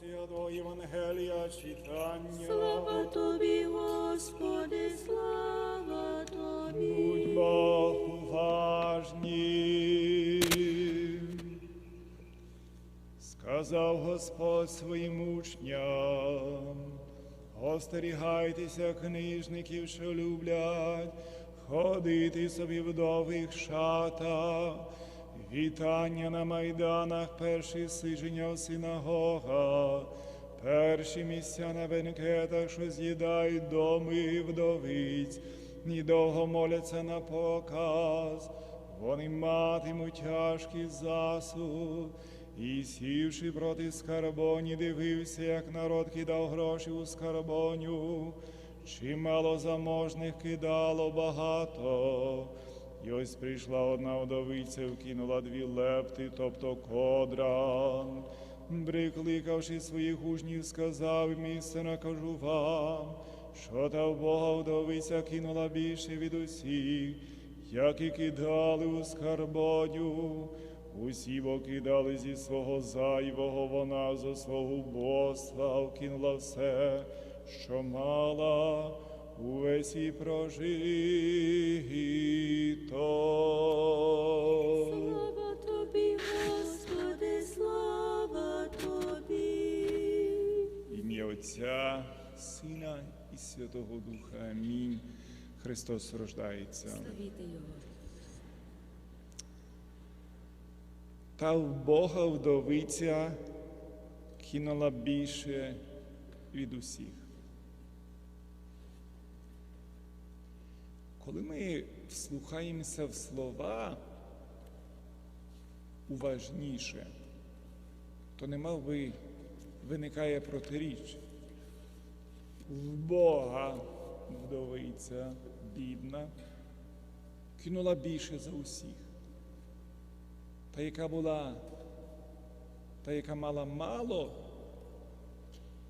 Святого Євангелія читання. Слава тобі, Господи, слава тобі. Будьмо уважні. Сказав Господь своїм учням, остерігайтеся книжників, що люблять ходити собі в довгих шатах, вітання на майданах, перші сиження в синагогах, перші місця на бенкетах, що з'їдають доми вдовиць, і довго моляться на показ. Вони матимуть тяжкий засуд, і сівши проти скарбоні, дивився, як народ кидав гроші у скарбоню. Чимало заможних кидало багато. І ось прийшла одна вдовиця, вкинула дві лепти, тобто кодран. Прикликавши своїх учнів, сказав місце накажу вам, що та Бога вдовиця кинула більше від усіх, як і кидали у скарбоню. Усі бо кидали зі свого зайвого, вона зо свого боства вкинула все, що мала, увесь і прожито. Слава тобі, Господи, слава тобі. Ім'я Отця, Сина і Святого Духа. Амінь. Христос рождається. Славіте Його. Та в Бога вдовиця кинула більше від усіх. Коли ми вслухаємося в слова уважніше, то нема би виникає протиріч. В Бога вдовиця бідна кинула більше за усіх. Та, яка була, та, яка мала мало,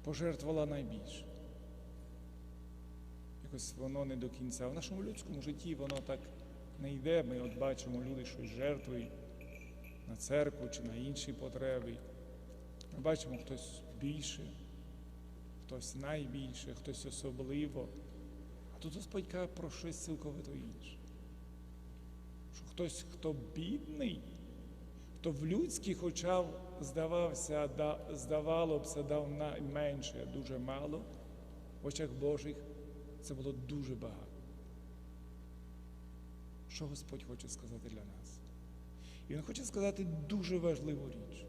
пожертвувала найбільше. Якось воно не до кінця. В нашому людському житті воно так не йде. Ми от бачимо, люди щось жертвують на церкву чи на інші потреби. Ми бачимо хтось більше, хтось найбільше, хтось особливо. А тут Господь каже про щось цілковито інше. Що хтось, хто бідний, хто в людських очах здавався, да- здавало б, дав найменше, дуже мало, в очах Божих це було дуже багато. Що Господь хоче сказати для нас? І Він хоче сказати дуже важливу річ,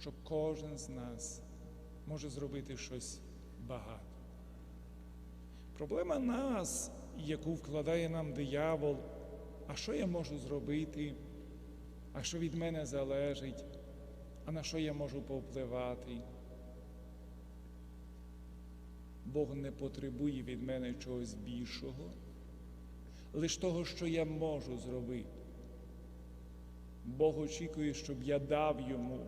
що кожен з нас може зробити щось багато. Проблема нас, яку вкладає нам диявол, а що я можу зробити, а що від мене залежить, а на що я можу повпливати. Бог не потребує від мене чогось більшого, лише того, що я можу зробити. Бог очікує, щоб я дав йому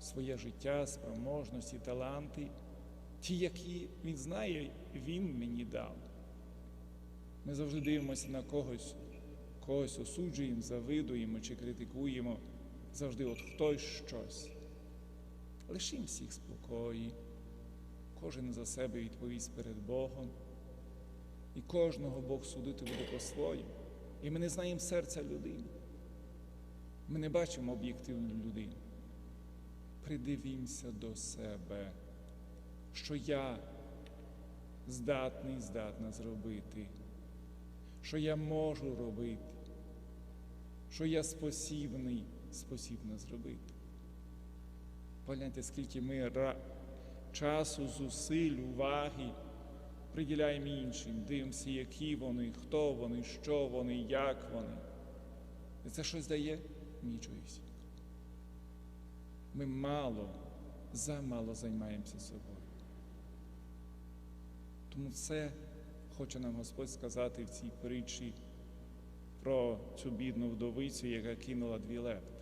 своє життя, спроможності, таланти, ті, які він знає, він мені дав. Ми завжди дивимося на когось, когось осуджуємо, завидуємо чи критикуємо. Завжди от хтось щось. Лишім всіх спокої, кожен за себе відповість перед Богом. І кожного Бог судити буде по-своєму. І ми не знаємо серця людини. Ми не бачимо об'єктивну людину. Придивімося до себе, що я здатний, здатна зробити, що я можу робити, що я спосібний, спосібна зробити. Погляньте, скільки ми часу, зусиль, уваги приділяємо іншим, дивимося, які вони, хто вони, що вони, як вони. І це щось дає? Нічогось. Ми мало, замало займаємося собою. Тому це хоче нам Господь сказати в цій притчі про цю бідну вдовицю, яка кинула дві лепти.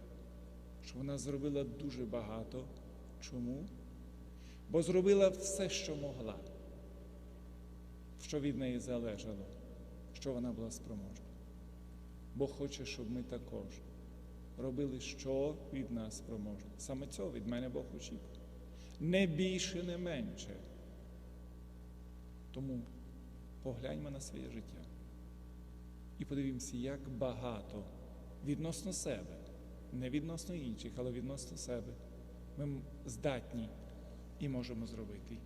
Що вона зробила дуже багато. Чому? бо зробила все, що могла, що від неї залежало, що вона була спроможна. Бог хоче, щоб ми також робили, що від нас спроможне. Саме цього від мене Бог очікує. Не більше, не менше. Тому погляньмо на своє життя і подивімося, як багато відносно себе, не відносно інших, але відносно себе. Ми здатні і можемо зробити.